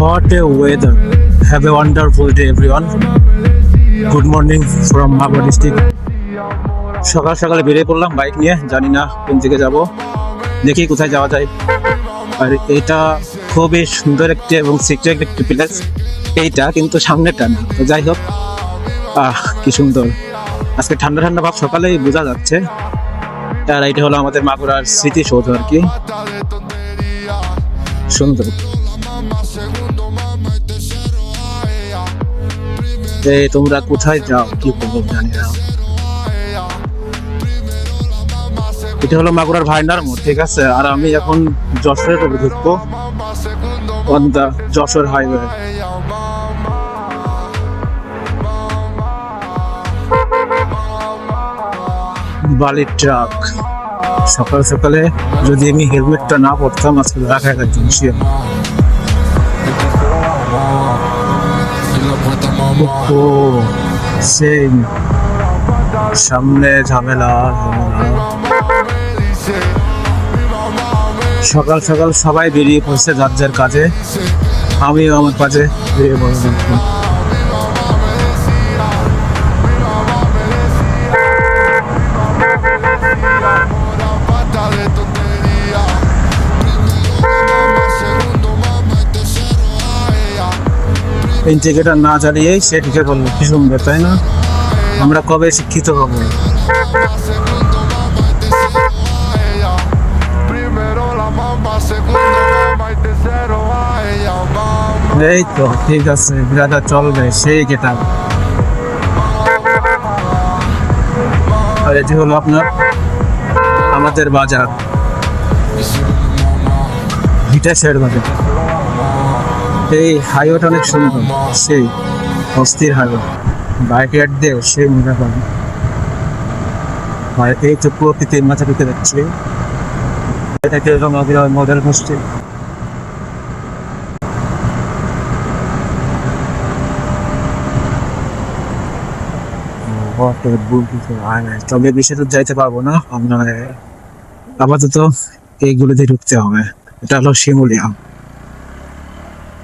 What a weather. Have a wonderful day, everyone. Good morning from Magua district. সকাল সকালে বেরিয়ে পড়লাম bike নিয়ে। জানি না কোন দিকে যাব। দেখি কোথায় যাওয়া যায়। আর এটা খুবই সুন্দর একটি এবং সিক্রেট একটি প্লেস এইটা কিন্তু সামনেটা না। তো যাই হোক আহ কি সুন্দর। আজকে ঠান্ডা ঠান্ডা ভাব সকালেই বোঝা যাচ্ছে। আর এটা হলো আমাদের মাগুরার স্মৃতিসৌধ আর কি। সুন্দর। এ তোমরা কোথায় যাও, কি করব জানি না। এটা হলো মাগুরার ভাইনার মোড় ঠিক আছে? আর আমি এখন যশোরের রোডে ঢুকবো। On the, Jessore highway. বালির ট্রাক। সকাল সকালে যদি আমি হেলমেটটা না পরতাম, আজকে রাখা একজন ও সেই সামনে ঝামেলা। সকাল সকাল সবাই বেরিয়ে পড়ছে যার যার কাজে। আমিও আমার কাজে বেরিয়ে পড়লাম। ইন্টিগ্রেটার না চালিয়েই সে ঢুকে পড়ল কি সুন্দর তাই না? আমরা কবে শিক্ষিত হব. এই তো, ঠিক আছে বিরাটা চলবে, সেই গেটা আর এটি হলো আপনার আমাদের বাজার। ভিটা শেয়ার বাজার। এই হাইওয়েটা অনেক সুন্দর। সেই অস্থির হাইওয়ে বাইক রাইড দিয়ে সেই মজা পাবে। আর এই তো প্রকৃতির মাথা ঢুকে যাচ্ছে। এটাকে আমাদের মডেল হোস্টেল তবে বেশি দূর যাইতে পারব না। আমরা আপাতত এইগুলোতে ঢুকতে হবে। এটা হলো শিমুলিয়া।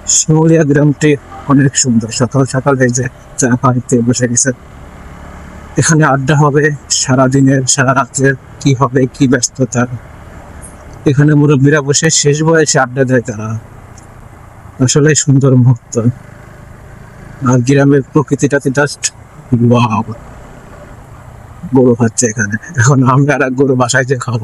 শিমুলিয়া গ্রামটি অনেক সুন্দর। সকাল সকাল এই যে চা পানিতে বসে গেছে। এখানে আড্ডা হবে সারা দিনের সারা রাত্রের কি হবে, কি ব্যস্ততা। এখানে মুরব্বীরা বসে শেষ বয়সে আড্ডা দেয় তারা। আসলে সুন্দর মুহূর্ত। আর গ্রামের প্রকৃতিটাতে জাস্ট ওয়াও গরু খাচ্ছে এখানে। এখন আমরা আর গরু বাসায় যে খাব।